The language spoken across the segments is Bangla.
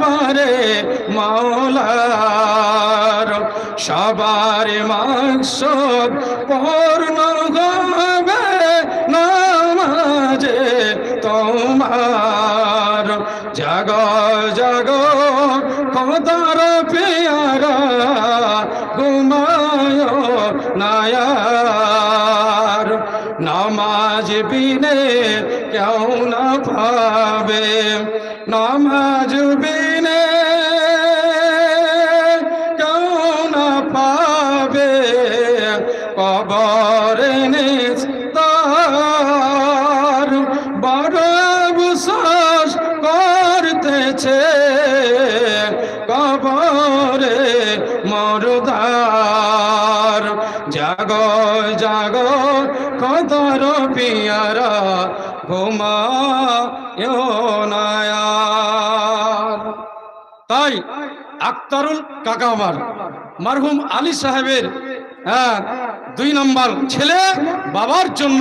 দরবারে মাওলার সবার মাংস পূর্ণ বিশ্বাস করতেছে। কবরে মরদার। জাগ জাগ কদর পিয়ারা নায়ার তাই আক্তারুল কাকা আমার, মারহুম আলী সাহেবের হ্যাঁ দুই নম্বর ছেলে বাবার জন্য।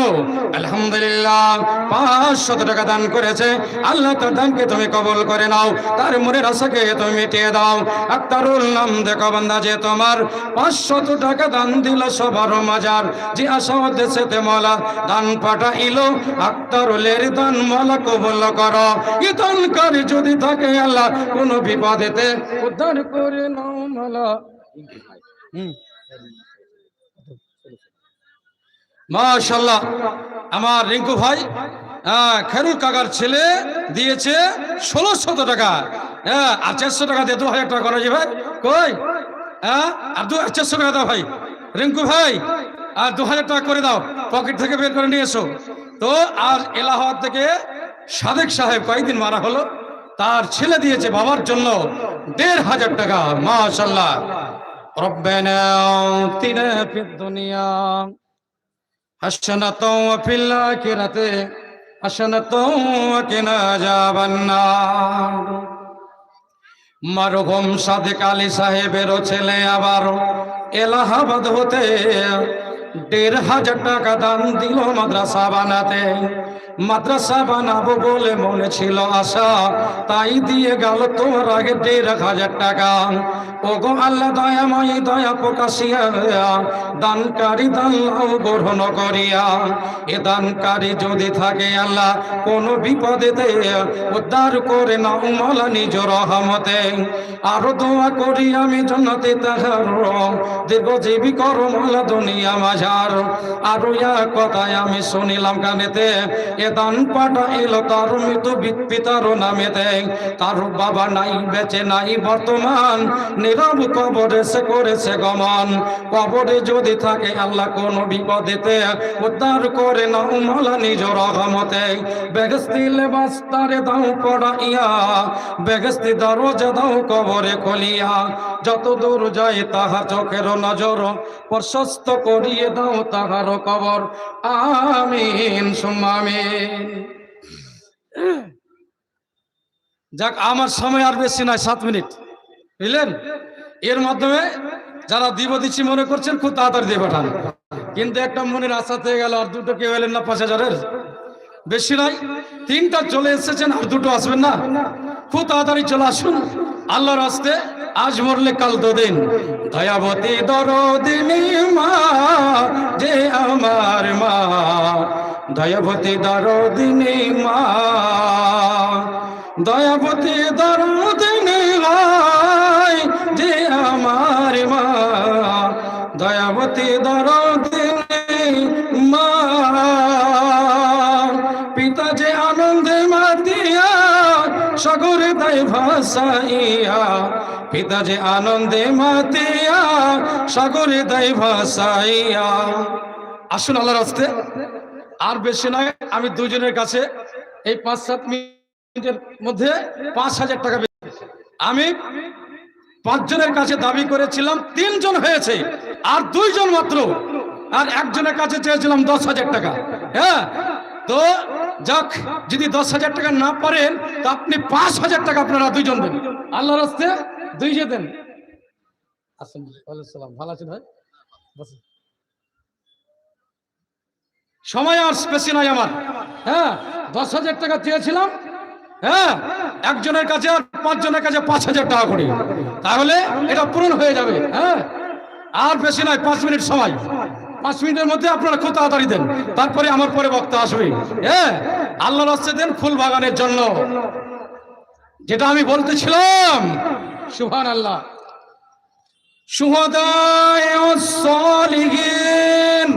আলহামদুলিল্লাহ, পাঁচশত টাকা দান করেছে। আল্লাহ তার দানকে তুমি কবল করে নাও, তার মনের আশাকে তুমি মিটিয়ে দাও। আক্তারুল নাম দেখো বান্দা যে তোমার। পাঁচশত টাকা দান দিল সবার মাজার। যে আশা উদ্দেশ্যে তে মলা, দান পাঠাইলো। আক্তারুলের দান মালা কবল করো। এ দানকারী যদি থাকে আল্লাহ, কোনো বিপদেতে উদ্ধার করে নাও মালা। হুম। মাশাল্লাহ আমার রিঙ্কু ভাই হ্যাঁ, খেরুর কাকার ছেলে দিয়েছে ষোলোশত টাকা। হ্যাঁ আর চারশো টাকা দিয়ে দু হাজার টাকা করা ভাই। কই? হ্যাঁ আর দু চারশো টাকা দাও ভাই। রিঙ্কু ভাই, আর দু হাজার টাকা করে দাও। পকেট থেকে বের করে নিয়ে এসো। তো আর এলাহাবাদ থেকে সাদেক সাহেব কয়েকদিন মারা হলো। তার ছেলে দিয়েছে বাবার জন্য দেড় হাজার টাকা। মাশাল্লাহ রব্বানা তিনা ফিদ দুনিয়া। حسنة وفي الآخرة حسنة وقنا عذاب النار মারুম সাদেক আলী সাহেবেরও ছেলে আবার এলাহাবাদ হতে দেড় হাজার টাকা দান দিল মাদ্রাসা বানাতে মাদ্রাসা বানাবো বলে মনে ছিল আশা তাই দিয়ে গেল তোমার আগে দেড় হাজার টাকা ও গো আল্লাহ দয়াময়ী, দয়া প্রকাশিয়া, দানকারী দান গ্রহণ করিয়া, এ দানকারী যদি থাকে আল্লাহ, কোন বিপদেতে উদ্ধার করে নাও মালা নিজ রহমতে। আরও দোয়া করি আমি জন্নতে তাহার দীর্ঘজীবী করো মালা দুনিয়া মাঝার। আরও এক কথায় আমি শুনিলাম কানেতে, এ দান পাঠা এলো তার মৃত্যু পিতার নামেতে। তার বাবা নাই, বেঁচে নাই বর্তমান নীরব কবরে সে করেছে গমন। কবরে যদি থাকে আল্লাহ কোন বিপদেতে, উদ্ধার করে না উমালা নিজ রহমতে। বেগস্তি লেবাস তারে দাও পড়াইয়া বেগস্তি দরজা দাও কবরে খলিয়া। যত দূর যায় তাহার চোখের নজর, প্রশস্ত করিয়ে দাও তাহার কবর। আমিন সুমামিন যাক, আমার সময় আর বেশি নয় সাত মিনিট। বুঝলেন? এর মাধ্যমে যারা দিব দিচ্ছি মনে করছেন, খুব তাড়াতাড়ি দিয়ে পাঠান। কিন্তু একটা মনের আশা থেকে গেল, আর দুটো কেউ এলেন না, পাঁচ হাজারের। বেশি নয়, তিনটা চলে এসেছেন, আর দুটো আসবেন না। খুব তাড়াতাড়ি চলে আসুন। আল্লাহর আসতে আজ মরলে কাল দুদিন দয়াবতী দরদিনী মা যে আমার মা। দয়াবতী দরদিনী মা দয়াবতী দরদিনী দয়াবতী দরদিনী মা। পিতা যে আনন্দে মাতিয়া, সাগরে তাই ভাসাইয়া। পিতা যে আনন্দে মাতিয়া, সাগরে তাই ভাসাইয়া। আসুন আল্লাহর রাস্তে। আর বেশি নয়, আমি দুজনের কাছে এই পাঁচ, সাত মিনিটের মধ্যে পাঁচ হাজার টাকা। আমি পাঁচজনের কাছে দাবি করেছিলাম, তিনজন হয়েছে। আর দুইজন মাত্র। আর একজনের কাছে চেয়েছিলাম দশ হাজার টাকা। হ্যাঁ? তো যাক, যদি দশ হাজার টাকা না পারেন, তো আপনি পাঁচ হাজার টাকা আপনারা দুইজন দেন। আল্লাহর হস্তে দুইজন দেন। আসুন ভালো আছেন ভাই? সময় আর বেশি নয় আমার। হ্যাঁ? দশ হাজার টাকা চেয়েছিলাম। হ্যাঁ? একজনের কাছে আর পাঁচজনের কাছে পাঁচ হাজার টাকা করে। তাহলে এটা পূরণ হয়ে যাবে। হ্যাঁ? আর বেশি নয় পাঁচ মিনিট সময় পাঁচ মিনিটের মধ্যে আপনারা খুব তাড়াতাড়ি দেন তারপরে আমার পরে বক্তা আসবে হ্যাঁ আল্লাহ রাস্তে দেন ফুল বাগানের জন্য যেটা আমি বলতেছিলাম সুহান আল্লাহ সুহদায় الصالحين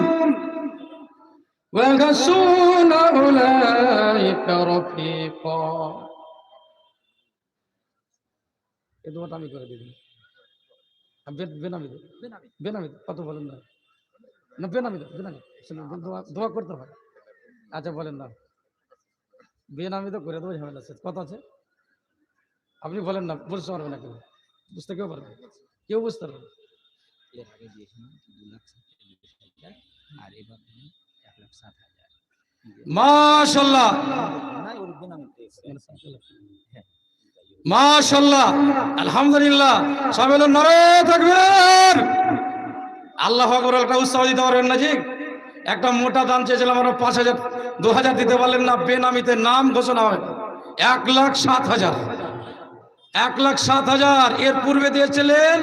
وحسن أولئك رفيقا এই দোয়াটা আমি করে দে কত বলেন না? না বেনামি দে বেনামি। দোয়া করতে হয় আচ্ছা বলেন না। বেনামি তো করে দেবো ঝামেলা শেষ। কত আছে? আপনি বলেন না বুঝতে পারবেন না কেউ। বুঝতে কেউ পারবে কেউ বুঝতে পারবে এর আগে দিয়েছিলাম দু লাখ আর এবার এক লাখ সাত হাজার। মাশাল্লাহ না ওর বেনামি হ্যাঁ। মাশাল্লাহ আলহামদুলিল্লাহ সব এলো নরে থাকবেন আল্লাহ আকবর, একটা উৎসাহ দিতে পারবেন না জি? একটা মোটা দান চেয়েছিলাম আমরা পাঁচ হাজার, দু হাজার দিতে পারলেন না, বেনামিতে নাম ঘোষণা হয় এক লাখ সাত হাজার। এক লাখ সাত হাজার, এর পূর্বে দিয়েছিলেন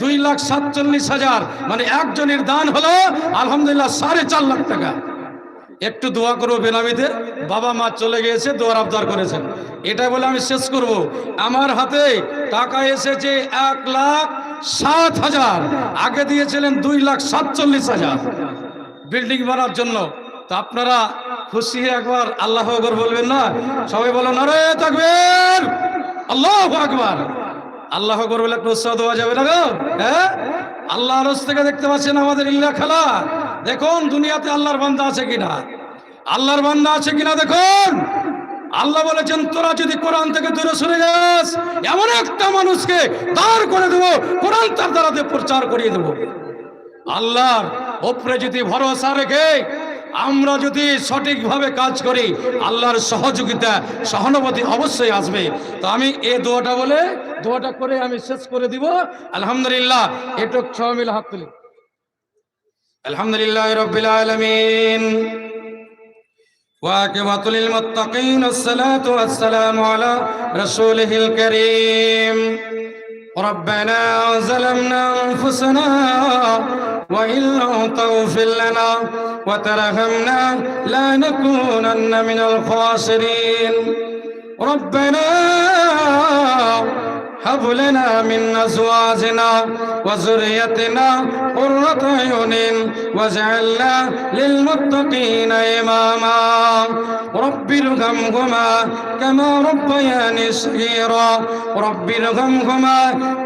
দুই লাখ সাতচল্লিশ হাজার। মানে একজনের দান হলো, আলহামদুলিল্লাহ, সাড়ে চার লাখ টাকা। একটু দোয়া করব বেনামিতে বাবা মা চলে গিয়েছে, দোয়ার আবদার করেছেন। এটা বলে আমি শেষ করব। আমার হাতে টাকা এসেছে এক লাখ সাত হাজার। আগে দিয়েছিলেন দুই লাখ সাতচল্লিশ হাজার। বিল্ডিং বানার জন্য। তো আপনারা খুশি একবার আল্লাহ আকবর বলবেন না? সবাই বলো, নরে থাকবেন আল্লাহ আকবার। আল্লাহ আকবর বলে একটা উৎসাহ দেওয়া যাবে না গো? হ্যাঁ? আল্লাহ রস থেকে দেখতে পাচ্ছেন আমাদের ইল্লা খেলা। দেখুন, দুনিয়াতে আল্লাহর বান্দা আছে কিনা? আল্লাহর বান্দা আছে কিনা দেখুন? আল্লাহ বলেছেন, তোরা যদি কোরআন থেকে দূরে সরে যাস, এমন একটা মানুষকে দাঁড় করে দেবো, কোরআন তার দ্বারাতে প্রচার করিয়ে দেবো। আল্লাহর ওপরে যদি ভরসা রেখে আমরা যদি সঠিকভাবে কাজ করি, আল্লাহর সহযোগিতা, সহানুভূতি অবশ্যই আসবে। তো আমি এ দোয়াটা বলে, দোয়াটা করে আমি শেষ করে দিব। আলহামদুলিল্লাহ একটু ছ মিলে হাত তুলি। الحمد لله رب العالمين. واقبة للمتقين الصلاة والسلام على رسوله الكريم. ربنا ظلمنا أنفسنا وإن لم تغفر لنا وترحمنا لنكونن من الخاسرين. ربنا هب لنا من أزواجنا وذريتنا قرة أعين واجعلنا للمتقين إماما. رب ارحمهما كما ربياني صغيرا. رب ارحمهما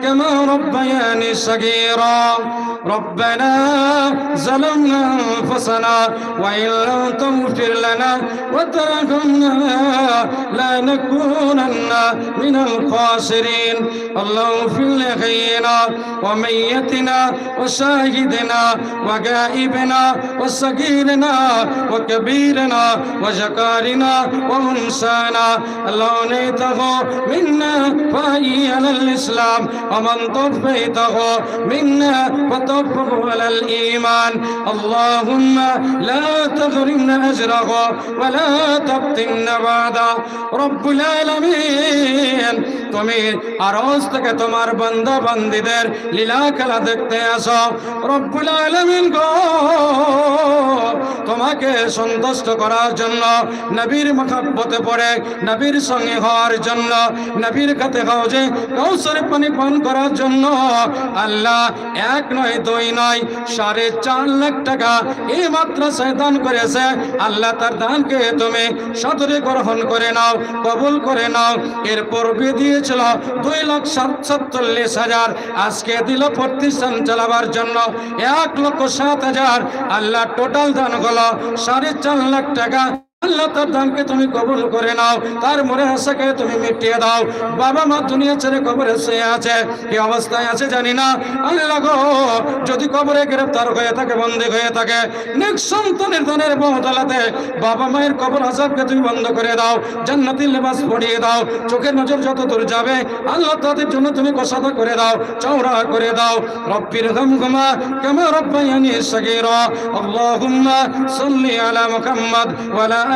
كما ربياني صغيرا. ربنا ظلمنا أنفسنا وإن لم تغفر لنا وترحمنا لا نكونن من الخاسرين. اللهم اغفر لأخينا وميتنا وشاهدنا وغائبنا وصغيرنا وكبيرنا وجكارنا ومنسانا اللهم نيته منا فهي على الإسلام ومن طفيته منا فطفه على الإيمان اللهم لا تغرمنا أجره ولا تفتنا بعده رب العالمين তুমি আরজ থেকে তোমার বান্দা বান্দিদের লীলা খেলা দেখতে আসো রব্বুল আলামিন গো তোমাকে সন্তুষ্ট করার জন্য নবীর মখাব্বতে পড়ে নবীর সঙ্গে হওয়ার জন্য নবীর কাছে হাউজে কৌশলে পানি পান করার জন্য আল্লাহ এক নয় দুই নয়। সাড়ে চার লাখ টাকা এই মাদ্রাসায় দান করেছে। আল্লাহ তার দানকে তুমি সদরে গ্রহণ করে নাও, কবুল করে নাও। এর পূর্বে দিয়েছিল দুই লাখ সাত সাতচল্লিশ হাজার, আজকে দিল প্রতিষ্ঠান চালাবার জন্য এক লক্ষ সাত হাজার। আল্লাহ টোটাল দান হলো সাড়ে চার লাখ টাকা আল্লাহ তার দানকে তুমি কবুল করে নাও, তার মনে আশাকে তুমি মিটিয়ে দাও। বাবা মা দুনিয়া ছেড়ে কবরে শুয়ে আছে কি অবস্থায় আছে জানি না। আল্লাহ গো, যদি কবরে গ্রেফতার হয়ে থাকে, বন্দী হয়ে থাকে, নেক সন্তানের দানের বহতলাতে বাবা মায়ের কবর আজাবকে তুমি বন্ধ করে দাও, জান্নাতি লেবাস পড়িয়ে দাও, চোখের নজর যত দূর যাবে, আল্লাহ তাদের জন্য তুমি কষাদা করে দাও চৌড়া করে দাও। রব্বির গম গমা কেমন রব্বাইয়ানি সগীরা। আল্লাহুম্মা সাল্লি আলা মুহাম্মদ ওয়া আলা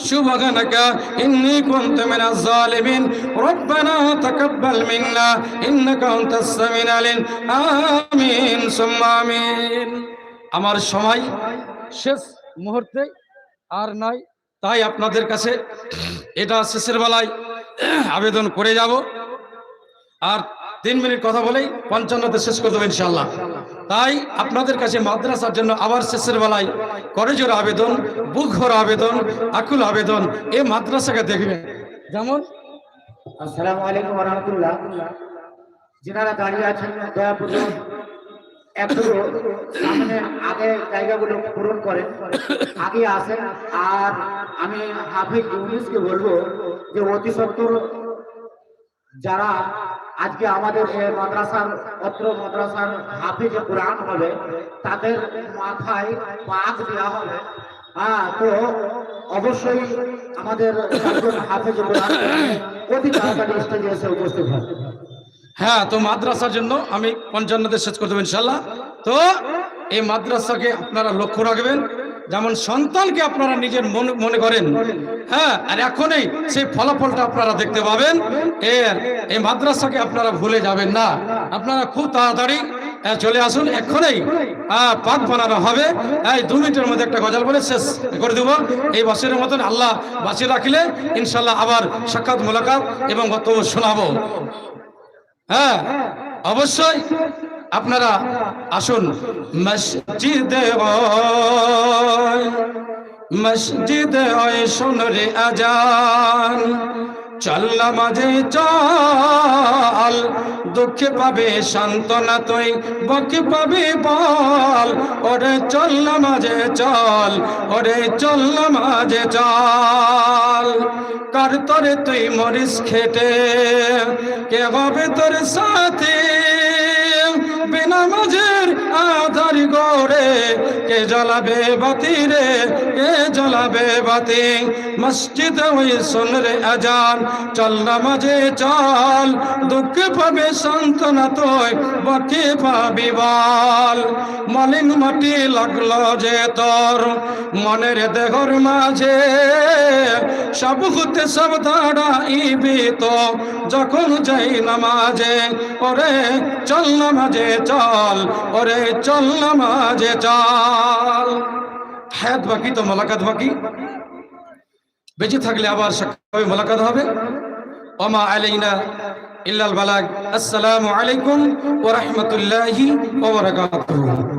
سبحانك إني كنت من الظالمين ربنا تقبل منا إنك أنت السميع العليم آمين ثم آمين আমার সময় শেষ মুহূর্তে আর নাই তাই আপনাদের কাছে এটা শেষের বেলায় আবেদন করে যাব আর তিন মিনিট কথা বলেই পঞ্চান্নতে শেষ করে দেবো ইনশাল্লাহ তাই আপনাদের কাছে মাদ্রাসার জন্য আবার শেষের বেলায় করজোর আবেদন বুকভর আবেদন, আকুল আবেদন, এ মাদ্রাসাকে দেখবেন। যেমন আসসালামু আলাইকুম রহমতুল্লাহ। যিনারা দাঁড়িয়ে আছেন একটু সামনে আগে জায়গাগুলো পূরণ করেন, আগে আসেন। আর আমি হাফিজ ইউনিসকে বলব যে অতি সত্তর যারা আজকে আমাদের এই মাদ্রাসার, অত্র মাদ্রাসার হাফিজ কোরআন হবে, তাদের মাথায় পাক দেওয়া হবে। হ্যাঁ তো অবশ্যই আমাদের হাফিজ কোরআন অতি তাড়াতাড়ি স্টেজে এসে উপস্থিত হয় হ্যাঁ তো মাদ্রাসার জন্য আমি পঞ্চান্নতে শেষ করে দেবো ইনশাল্লাহ তো এই মাদ্রাসাকে আপনারা লক্ষ্য রাখবেন। যেমন সন্তানকে আপনারা নিজের মনে করেন হ্যাঁ আর এখনই সেই ফলাফলটা আপনারা দেখতে পাবেন। এর এই মাদ্রাসাকে আপনারা ভুলে যাবেন না। আপনারা খুব তাড়াতাড়ি চলে আসুন। এক্ষুনি আহ, পাক বানানো হবে। এই দু মিনিটের মধ্যে একটা গজাল বলে শেষ করে দেবো। এই বছরের মতন আল্লাহ বাঁচিয়ে রাখলে ইনশাল্লাহ আবার সাক্ষাৎ মোলাকাত এবং বক্তব্য শোনাবো। হ্যাঁ অবশ্যই। আপনারা আসুন মসজিদে মসজিদে ওই শুন রে আজান। চল মাঝে চল। দুঃখে পাবে সান্ত্বনা তুই, বকে পাবে বল। ওরে চল মাঝে চল, ওরে চল মাঝে চল। কার তরে তুই মরিস খেটে? কে হবে তোর সাথে? বিনা মাঝের আধার গড়ে। কে জ্বলাবে বাতি রে কে জ্বলাবে বাতি। মসজিদ ওই শোন রে আজান। চল নামাজে চল, দুঃখ পাবে সান্ত্বনা তুই, বাকি পাবি বাল। মলিন মাটি লাগল যে তোর, মনের দেহর মাঝে সব হতে সব দাঁড়াইবি তো যখন যাই নামাজে, ওরে চল নামাজে চল, ওরে চল নামাজে চল। হায়াত বাকি তো মোলাকাত বাকি। বেঁচে থাকলে আবার সাক্ষাৎ মোলাকাত হবে। ওমা আলাইনা ইল্লাল বালাগ। আসসালামু আলাইকুম ওয়া রাহমাতুল্লাহি ওয়া বারাকাতুহু।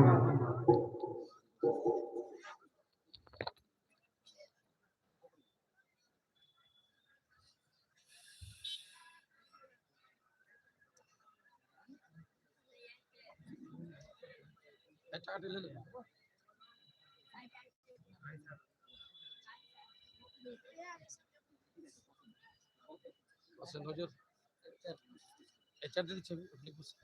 আচ্ছা নজর এটা দিদি ছবি আপনি বসে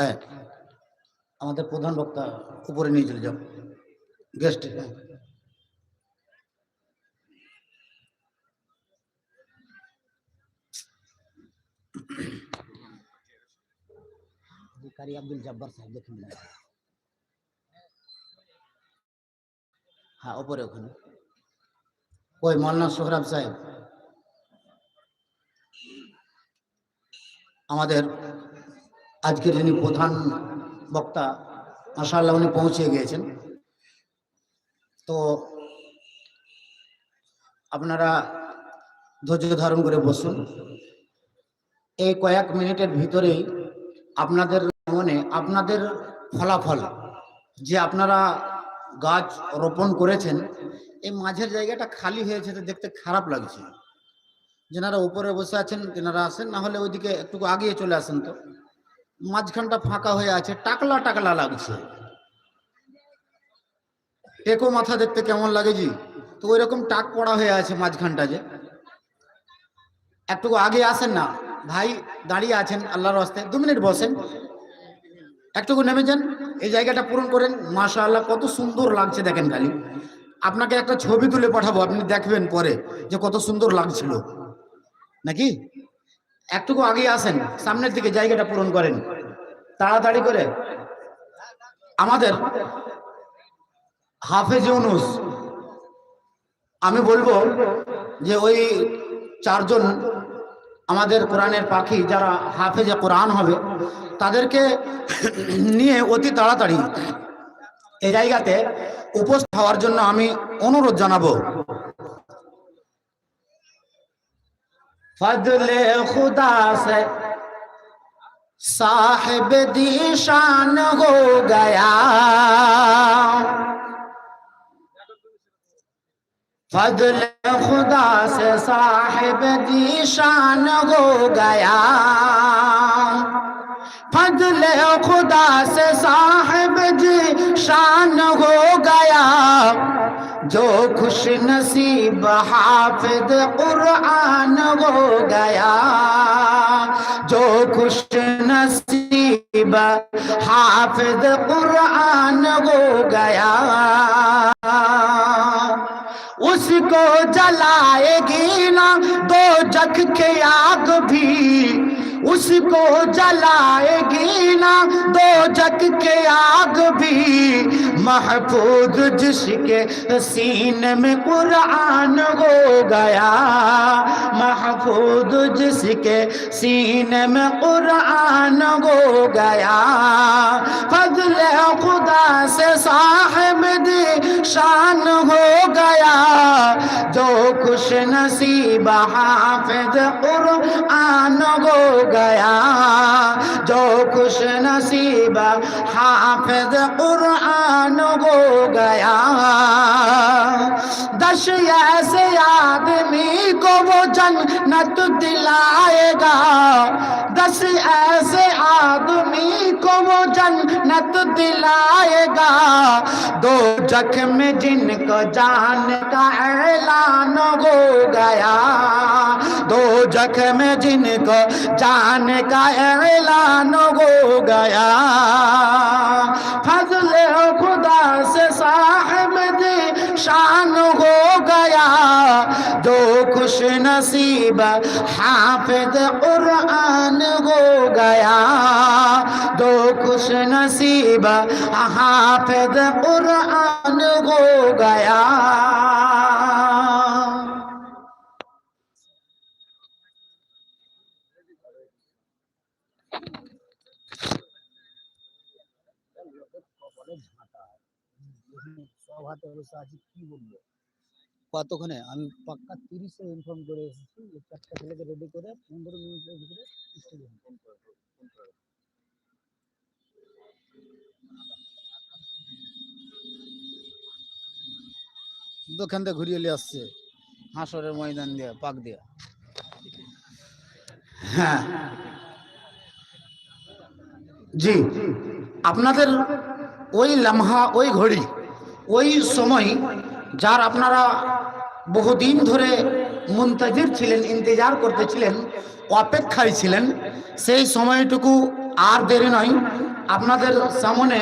হ্যাঁ আমাদের প্রধান বক্তা উপরে নিয়ে চলে যাও। গেস্ট আব্দুল জব্বার সাহেব দেখে নিলেন হ্যাঁ ওপরে ওখানে ওই মৌলানা সোহরাব সাহেব আমাদের আজকের যিনি প্রধান বক্তা মাসাল্লাহ উনি পৌঁছে গিয়েছেন। তো আপনারা ধৈর্য ধারণ করে বসুন। এই কয়েক মিনিটের ভিতরেই আপনাদের মনে, আপনাদের ফলাফল, যে আপনারা গাছ রোপণ করেছেন, এই মাঝের জায়গাটা খালি হয়েছে তো দেখতে খারাপ লাগছে। যেনারা উপরে বসে আছেন তেনারা আসেন না হলে ওইদিকে একটু আগিয়ে চলে আসেন তো। মাঝখানটা ফাঁকা হয়ে আছে, টাকলা টাকলা লাগছে। টেকো মাথা দেখতে কেমন লাগে জি? তো ওই রকম টাক পড়া হয়ে আছে মাঝখানটা যে। একটু আগে আসেন না, ভাই দাঁড়িয়ে আছেন আল্লাহর হস্তে। দু মিনিট বসেন। একটুকু নেমে যান, এই জায়গাটা পূরণ করেন। মাশা আল্লাহ কত সুন্দর লাগছে দেখেন খালি। আপনাকে একটা ছবি তুলে পাঠাবো, আপনি দেখবেন পরে যে কত সুন্দর লাগছিল। নাকি? একটুকু আগে আসেন, সামনের দিকে জায়গাটা পূরণ করেন। তাড়াতাড়ি করে। আমাদের হাফেজ ইউনুস, আমি বলব যে ওই চারজন আমাদের কোরআনের পাখি যারা হাফেজে কোরআন হবে, তাদেরকে নিয়ে অতি তাড়াতাড়ি এই জায়গাতে উপস্থিত হওয়ার জন্য আমি অনুরোধ জানাব। ফজলে খুদা সে साहिब दीशान हो गया फजल खुदा से साहिब दीशान हो गया फजल खुदा से साहिब جو خوش نصیب حافظ قرآن ہو گیا جو خوش نصیب حافظ قرآن ہو گیا اس کو جلائے گی نا دو جگ کے آگ بھی اس کو جلائے گی نا، دو جگ کے آگ بھی۔ محفوظ جس کے سینے میں قرآن ہو گیا۔ محفوظ جس کے سینے میں قرآن ہو گیا۔ فضل خدا سے صاحب دی شان ہو گیا۔ جو خوش نصیب حافظ قرآن ہو گیا گیا جو خوش نصیب حافظ قرآن ہو گیا دش ایسے آدمی کو وہ جنت दिलाएगा। दस ऐसे आदमी को वो जन्नत दिलाएगा। दो जख में जिनको जान का ऐलान हो गया। दो जख में जिनको जान का ऐलान हो गया। फजल खुदा से साहिब दी शान हो गया जो खुश नसीब हाफिज कुरान हो गया दो खुश नसीब हाफिज कुरान हो गया কি বলব? কতক্ষণে? আমি পাক্কা তিরিশে ইনফর্ম করে এসেছি চারটা ছেলেকে রেডি করে পনেরো মিনিটের ভিতরে দোকান থেকে ঘুরিয়ে নিয়ে আসছে। হাঁসরের ময়দান দিয়ে, পাক দিয়ে। হ্যাঁ। জি। আপনাদের ওই লামহা, ওই ঘড়ি ওই সময় যার আপনারা বহুদিন ধরে মুন্তাজির ছিলেন, ইন্তজার করতেছিলেন, অপেক্ষায় ছিলেন, সেই সময়টুকু আর দেরি নয়। আপনাদের সামনে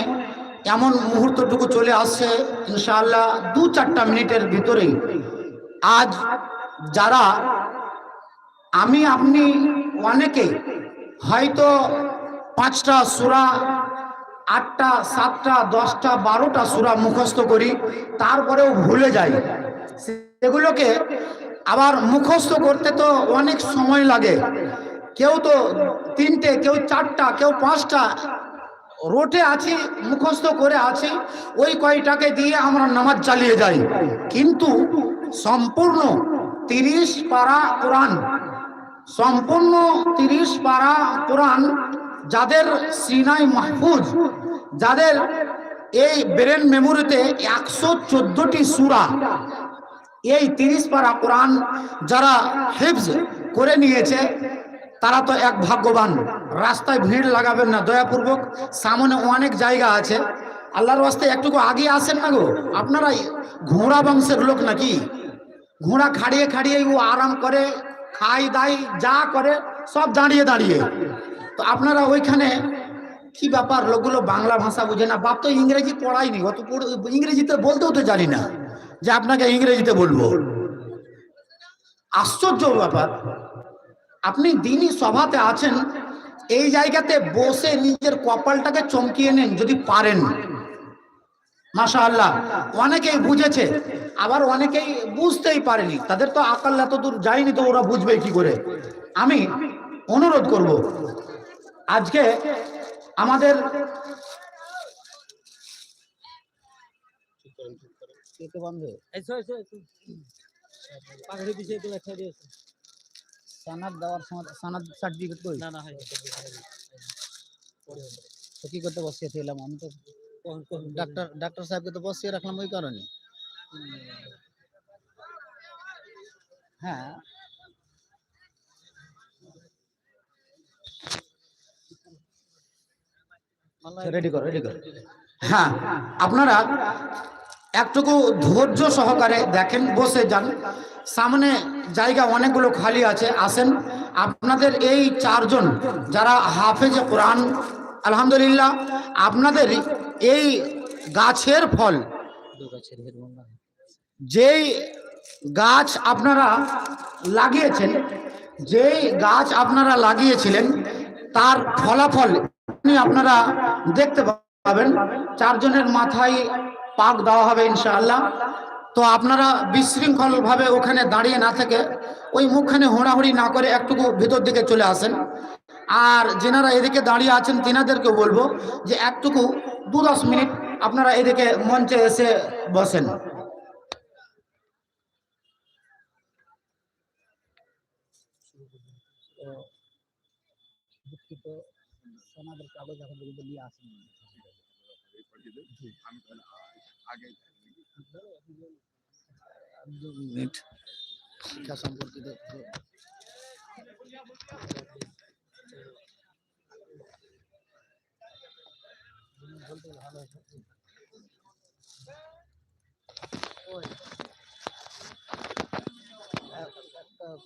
এমন মুহূর্তটুকু চলে আসছে, ইনশাআল্লাহ দু চারটা মিনিটের ভিতরেই। আজ যারা, আমি, আপনি অনেকে হয়তো পাঁচটা সুরা আটটা, সাতটা, দশটা, বারোটা সুরা মুখস্থ করি, তারপরেও ভুলে যাই। সেগুলোকে আবার মুখস্থ করতে তো অনেক সময় লাগে। কেউ তো তিনটে, কেউ চারটা, কেউ পাঁচটা, রোটে আছি, মুখস্থ করে আছি, ওই কয়টাকে দিয়ে আমরা নামাজ চালিয়ে যাই। কিন্তু সম্পূর্ণ তিরিশ পারা কোরআন, সম্পূর্ণ তিরিশ পারা কোরআন যাদের সিনাই মাহফুজ, যাদের এই ব্রেন মেমোরিতে একশো চোদ্দটি সুরা, এই তিরিশ পারা কোরআন যারা হেফজ করে নিয়েছে, তারা তো এক ভাগ্যবান। রাস্তায় ভিড় লাগাবেন না, দয়াপূর্বক। সামনে অনেক জায়গা আছে। আল্লাহর ওয়াস্তে একটুকু আগে আসেন না গো। আপনারা ঘোড়া বংশের লোক নাকি? ঘোড়া খাড়িয়ে খাড়িয়ে ও আরাম করে খাই দাই যা করে, সব দাঁড়িয়ে দাঁড়িয়ে। তো আপনারা ওইখানে কি ব্যাপার? লোকগুলো বাংলা ভাষা বুঝে না। বাপ তো ইংরেজি পড়াইনি অত ইংরেজিতে বলতেও তো জানি না যে আপনাকে ইংরেজিতে বলব। আশ্চর্য ব্যাপার। আপনি দিনই সভাতে আছেন, এই জায়গাতে বসে নিজের কপালটাকে চমকিয়ে নেন যদি পারেন। মাশা আল্লাহ অনেকেই বুঝেছে, আবার অনেকেই বুঝতেই পারেনি। তাদের তো আকাল এত দূর যায়নি তো ওরা বুঝবে কি করে। আমি অনুরোধ করব আজকে আমাদের সানাদ দেওয়ার সময় সানাদ সার্টিফিকেট কই? না না তো কি করতে বসিয়েছিলাম আমি তো? ডাক্তার ডাক্তার সাহেবকে তো বসিয়ে রাখলাম ওই কারণে। হ্যাঁ রেডি করো রেডি করো। হ্যাঁ আপনারা একটুকু ধৈর্য সহকারে দেখেন বসে যান। সামনে জায়গা অনেকগুলো খালি আছে আসেন। আপনাদের এই চারজন যারা হাফেজ কোরআন আলহামদুলিল্লাহ আপনাদের এই গাছের ফল যেই গাছ আপনারা লাগিয়েছেন যেই গাছ আপনারা লাগিয়েছিলেন তার ফলাফল আপনারা দেখতে পাবেন। চারজনের মাথায় পাক দেওয়া হবে ইনশাআল্লাহ। তো আপনারা বিশৃঙ্খল ভাবে ওখানে দাঁড়িয়ে না থেকে ওই মুখখানে হোড়াহুড়ি না করে একটুকু ভিতর দিকে চলে আসেন। আর যেনারা এদিকে দাঁড়িয়ে আছেন, তিনাদেরকে বলব যে একটুকু দু দশ মিনিট আপনারা এদিকে মঞ্চে এসে বসেন। দুঃখিত। সনাদের কাগজ এখন পর্যন্ত নিয়ে আসেনি। মিনিট শিক্ষা সম্পর্কিত বলতে ভালো